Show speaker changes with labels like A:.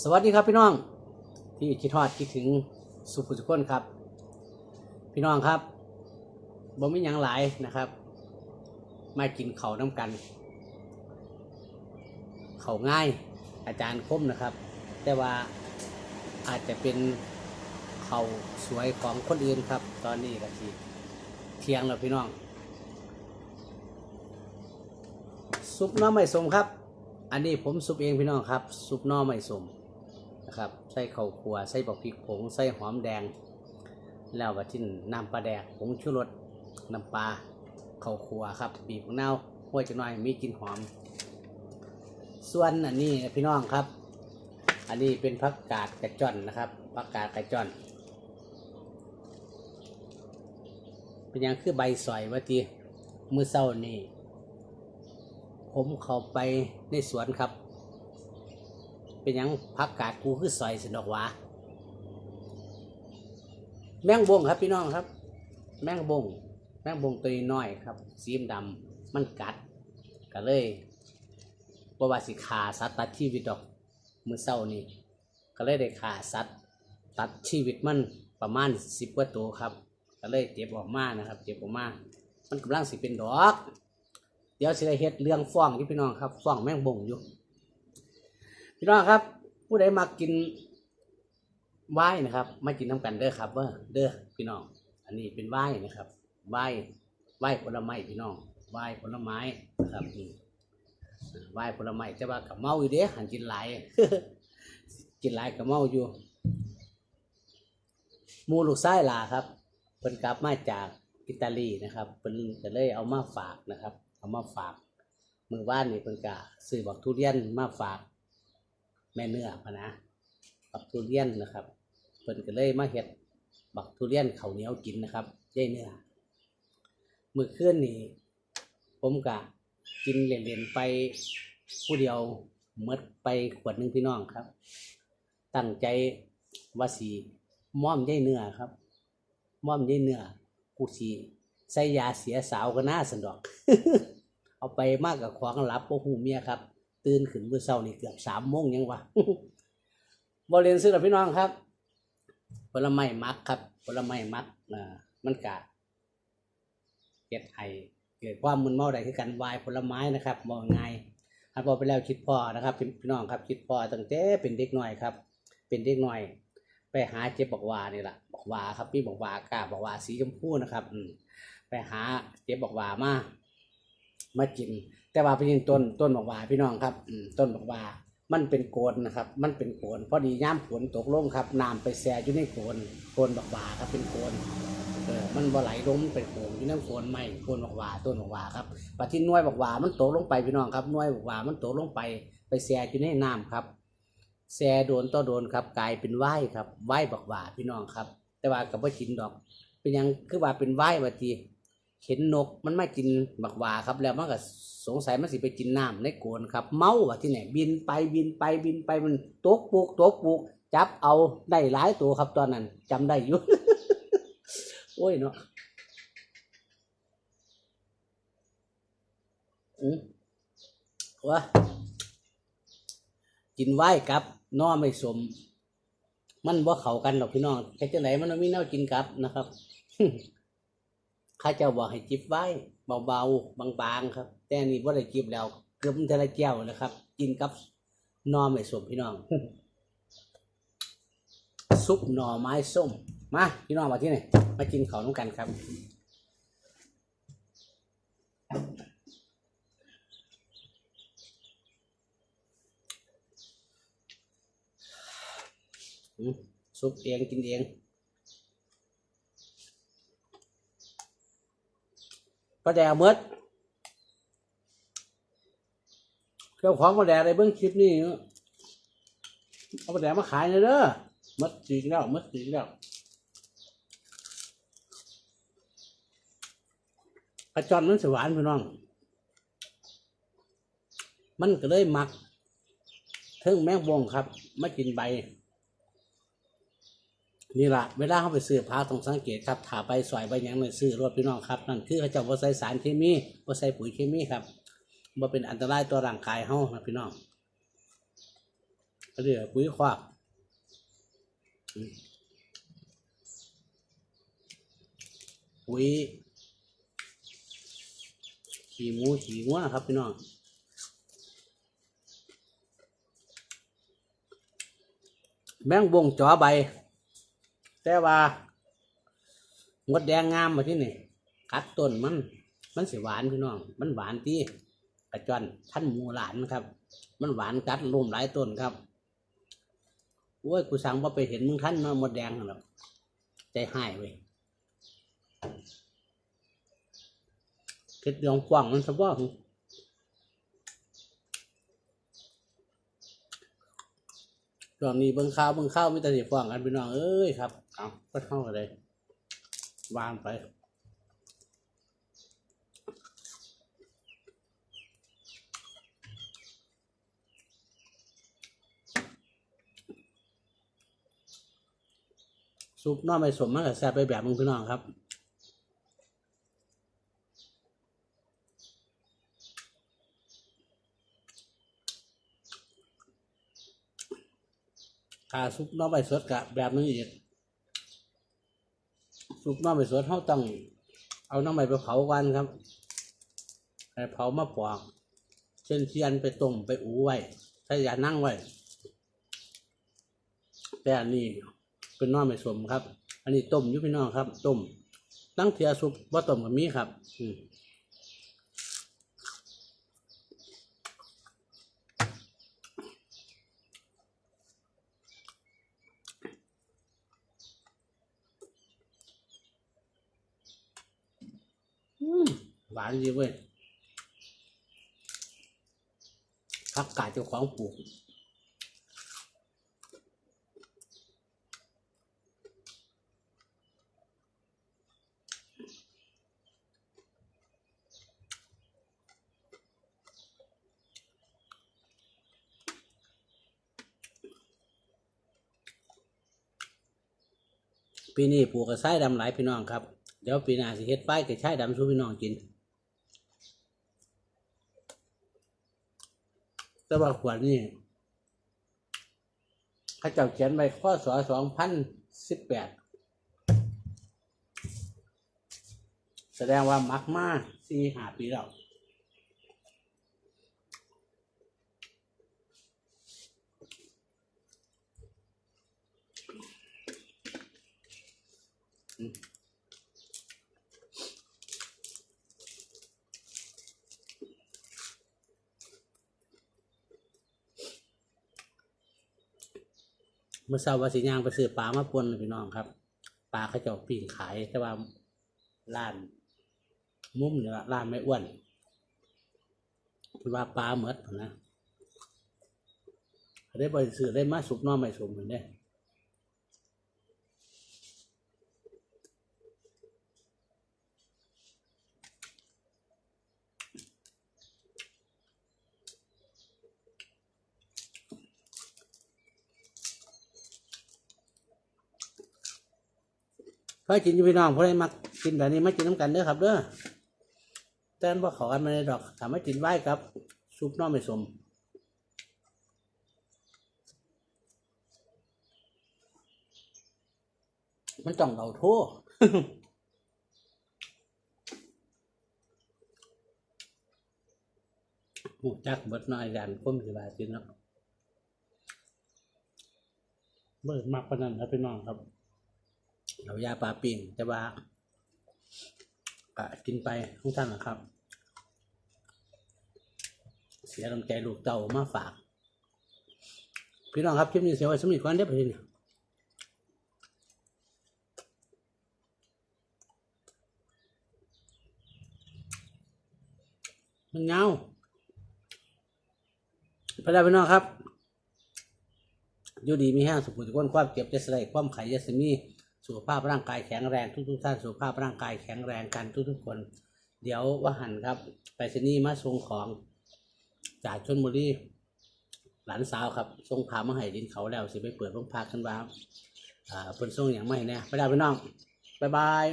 A: สวัสดีครับพี่น้องที่คิดทอดคิดถึงสุภุสุคนครับ พี่น้องครับบ่มีหยังหลายนะครับ มากินเข่าน้ำกัน เข่าง่ายอาจารย์คมนะครับ แต่ว่าอาจจะเป็นเข่าสวยของคนอื่นครับ ตอนนี้ก็ทีเทียงแล้วพี่น้อง ซุปน้อไม่สมครับ อันนี้ผมซุปเองพี่น้องครับ ซุปน้อไม่สม นะครับใส่ข้าวคั่วใส่บักพริกผงใส่หอมแดง แล้วก็ทิ้นน้ำปลาแดกผงชูรสน้ำปลาข้าวคั่วครับบีบมะนาวห้วจะน้อยมีกลิ่นหอม ส่วนอันนี้พี่น้องครับ อันนี้เป็นผักกาดกระจอนนะครับผักกาดกระจอนเป็นหยังคือใบสอยวะทีมือเศร้านี่ผมเข้าไปในสวนครับ เป็นยังพักกาดกูคือซอยสนอกวาแมงบงครับพี่น้องครับ แมงบง แมงบงตัวน้อยครับ สีดำมันกัดก็เลยบว่าสิขาสัตว์ตัดชีวิตดอกมือเศร้านี่ก็เลยได้ขาสัตว์ตัดชีวิตมันประมาณสิบกว่าตัวครับ ก็เลยเจ็บออกมานะครับ เจ็บออกมามันกำลังสิเป็นดอก เดี๋ยวสิได้เฮ็ดเรื่องฟ้องที่พี่น้องครับฟ้องแมงบงอยู่ พี่น้องครับ ผู้ใดมากินไว้นะครับ มากินน้ำกันเด้อครับเว่าเด้อพี่น้อง อันนี้เป็นไว้นะครับไว้ไว้ผลไม้พี่น้องไว้ผลไม้นะครับนี่ไว้ผลไม้แต่ว่ากับเมาอยู่เด้หันกินหลายกินหลายกับเมาอยู่มูลูกไส้ลาครับเพิ่นกลับมาจากอิตาลีนะครับเพิ่นก็เลยเอามาฝากนะครับ เอามาฝากมือบ้านนี่เพิ่นกะซื้อบักทุเรียนมาฝาก แม่เนื้อพนะบักทุเรียนนะครับเพิ่นก็เลยมาเฮ็ดบักทุเรียนเขาเหนียวกินนะครับย่ายเนื้อมื้อคืนนี่ผมกะกินเล่นๆไปผู้เดียวหมดไปขวดหนึงพี่น้องครับ ตั้งใจว่าสีม่อมย่ายเนื้อครับม่อมย่ายเนื้อกูสีใส่ยาเสียสาวก็น่าสนดอก เอาไปมากกับของรับพวกหูเมียครับ ตื่นขึ้นเมื่อเช้านี่เกือบสามโมงยังวะบริเวณซื้อกับพี่น้องครับ ผลไม้มักครับ ผลไม้มักอ่ามันกะเก็ดไห้เกิดความมึนเมาใดคือกันวายผลไม้นะครับมองไงอันพอไปแล้วคิดพ่อนะครับพี่น้องครับ คิดพ่อตั้งแต่เป็นเด็กหน้อยครับ เป็นเด็กหน้อย ไปหาเจ็บบอกวานี่แหละบอกวาครับพี่บอกวากาบอกวาสีชมพูนะครับ อืไปหาเจ็บบอกวามามากิน แต่ว่าเป็นต้นต้นบอกว่าพี่น้องครับอืมต้นบอกว่า มันเป็นโกนนะครับ มันเป็นโกนพอดีย่ามฝนตกลงครับน้ำไปแช่อยู่ในโกนโกนบอกว่าครับเป็นโกนเออมันบ่ไหลลงเป็นโกนอยู่ในโกนไม่โกนบอกว่าต้นบอกว่าครับปฏิหน่วยบอกว่ามันตกลงไปพี่น้องครับน่วยบอกว่ามันตกลงไปไปแช่อยู่ในน้ำครับแช่โดนต่อโดนครับกลายเป็นว่ายครับว่ายบอกว่าพี่น้องครับ แต่ว่ากับว่ากินดอก เป็นยังคือว่าเป็นว่ายว่าที เห็นนกมันไม่กินบักหวาครับ แล้วมันก็สงสัยมันสิไปกินน้ำในโกนครับ เมาว่าที่ไหนบินไปบินไปบินไปมันตกปุกตกปุกจับเอาได้หลายตัวครับตอนนั้นจำได้อยู่ โอ้ยเนาะอืมว่ากินไหวครับน้อไม่สม มันว่าเขากันหรอกพี่น้องแค่จะไหนมันบ่มีแนวกินครับนะครับ ข้าเจ้าบอกให้จิบไว้เบาๆบางๆครับ แต่นี่ว่าได้จิบแล้วเกือบมันจะละแก้วนะครับ กินกับนอไม่สมพี่น้อง ซุปหน่อไม้ส้ม มาพี่น้องมาที่ไหนมากินข้าวน้ำกันครับซุปเองกินเอง ปลาแดกเมดเจ้าของปลาแดกอะไรเบิ้งคลิปนี่เอาปลาแดกมาขายเลยเด้อหมดจริงแล้วหมดจริงแล้วกระจอนมันสวานพี่น้อง มันก็เลยหมักเทิงแมงบงครับ มากินใบ นี่ละเวลาเขาไปซื้อผ้าต้องสังเกตครับถ้าไปสอยใบยังเลยซื้อรถพี่น้องครับนั่นคือเขาจะว่าใส่สารเคมีว่าใส่ปุ๋ยเคมีครับว่าเป็นอันตรายต่อร่างกายเขานะพี่น้องก็เรียกปุ๋ยควักอืมปุ๋ยขี่หมูขี่งัวครับพี่น้องแมงวงจอใบ แต่ว่างดแดงงามมาที่นี่กัดต้นมัน มันสิหวานพี่น้อง มันหวานที่กระจอนท่านหมูหลานครับ มันหวานกัดรวมหลายต้นครับโอ้ยกูสั่งว่าไปเห็นมึงท่านเนาะหมดแดงหรอกใจหายเว้ยคิดเรื่องกว้างมันสะบ้องตอนนี้เบิ่งข้าวเบิ่งข้าวมีแต่สิฟ้องกันพี่น้องเอ้ยครับ เอาก็เท่ากันเลยวางไปซุปน้อไม่สมมันก็แซ่บไปแบบมึงพี่น้องครับถ้าซุปน้อไม่สดกะแบบนึงอีก สุกน้อไม่สดเขาต้องเอาหน้าใหม่ไปเผากันครับไปเผามาปอกเช่นเทียนไปต้มไปอูไว้ ถ้าอย่านั่งไว้ แต่อันนี้เป็นน้อไม่สมครับ อันนี้ต้มยุพี่น้องครับ ต้มตั้งเทียสุกว่าต้มกับมีครับ อืม หวานดีเว้ยพักกาดเจ้าของปลูกปีนี้ปลูกกระไส้ดำหลายพี่น้องครับ เดี๋ยวปีหน้าสิเฮ็ดป้ายกระชายดำสู้พี่น้องกิน แต่ว่าขวดนี่ข้าเจ้าเขียนไว้ข้อสอสองพันสิบแปดแสดงว่ามักมากสี่หาปีแล้วเมื่ อเช้าว่าสีย่างไปซื้อปลามาปนพี่น้องครับปลาเขาจะปิ้งขายแต่ว่าร้านมุมเนี่ยร้านไม่อ้วนคือว่าปลาเหมือดนะได้ไปซื้อได้มาสุกน้อไม่สมเหมือนเด้ พอกินอยู่พี่น้องเพราะได้มักกินแบบนี้มากินน้ำกันเด้อครับเด้อแต่อันว่าขอกันมาในดอกถามว่ากินไหวครับซุปน้องไม่สมมันต้องเราโทษหูจักเบิดน้อยยันก้มสิบาสินเนาะเบิดมากกว่านั้นครับพี่น้องครับ เรายาปลาปิ่งแต่ว่าก็กินไปทุกท่านนะครับ เสียลำใจลูกเต่ามาฝาก พี่น้องครับคลิปนี้เสียไว้สมิทก่อนเด้อพี่นี่มันเงาพระเจ้าพี่น้องครับ อยู่ดีมีแห้งสุขทุกคนความเจ็บจะใสลายความไข่จะสมี สุขภาพร่างกายแข็งแรงทุกๆท่านสุขภาพร่างกายแข็งแรงกันทุกๆคน เดี๋ยวว่าหันครับไปสนีย์มาส่งของจากชนบุรีหลานสาวครับส่งพามาให้ดินเขาแล้วสิไปเปิดโรงพักกันว่าอ่าเพิ่นส่งอย่างไม่แน่ไปได้พี่น้องบ๊ายบาย